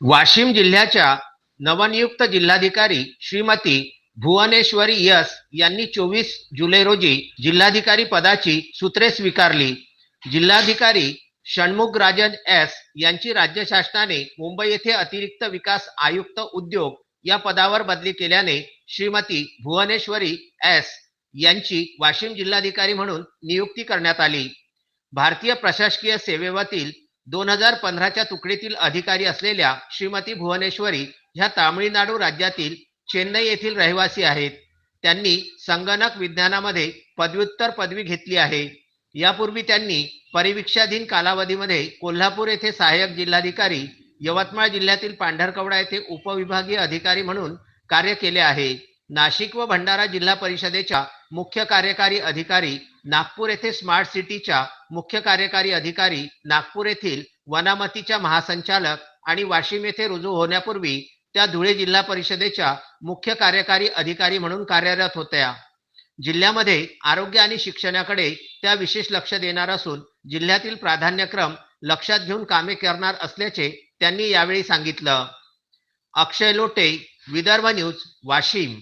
वाशिम जिल्ह्याच्या नवनियुक्त जिल्हाधिकारी श्रीमती भुवनेश्वरी यस यांनी चोवीस जुलै रोजी जिल्हाधिकारी पदाची सूत्रे स्वीकारली. जिल्हाधिकारी षण्मुख राजन एस यांची राज्य शासनाने मुंबई येथे अतिरिक्त विकास आयुक्त उद्योग या पदावर बदली केल्याने श्रीमती भुवनेश्वरी एस यांची वाशिम जिल्हाधिकारी म्हणून नियुक्ती करण्यात आली. भारतीय प्रशासकीय सेवेवरील दोन हजार पंधराच्या तुकडीतील अधिकारी असलेल्या श्रीमती भुवनेश्वरी ह्या तामिळनाडू राज्यातील चेन्नई येथील रहिवासी आहेत. त्यांनी संगणक विज्ञानामध्ये पदव्युत्तर पदवी घेतली आहे. यापूर्वी त्यांनी परिविक्षाधीन कालावधीमध्ये कोल्हापूर येथे सहाय्यक जिल्हाधिकारी यवतमाळ जिल्ह्यातील पांढरकवडा येथे उपविभागीय अधिकारी म्हणून कार्य केले आहे. नाशिक व भंडारा जिल्हा परिषदेच्या मुख्य कार्यकारी अधिकारी नागपूर येथे स्मार्ट सिटीच्या मुख्य कार्यकारी अधिकारी नागपूर येथील वनामतीच्या महासंचालक आणि वाशिम येथे रुजू होण्यापूर्वी त्या धुळे जिल्हा परिषदेच्या मुख्य कार्यकारी अधिकारी म्हणून कार्यरत होत्या. जिल्ह्यामध्ये आरोग्य आणि शिक्षणाकडे त्या विशेष लक्ष देणार असून जिल्ह्यातील प्राधान्यक्रम लक्षात घेऊन कामे करणार असल्याचे त्यांनी यावेळी सांगितलं. अक्षय लोटे विदर्भ न्यूज वाशिम.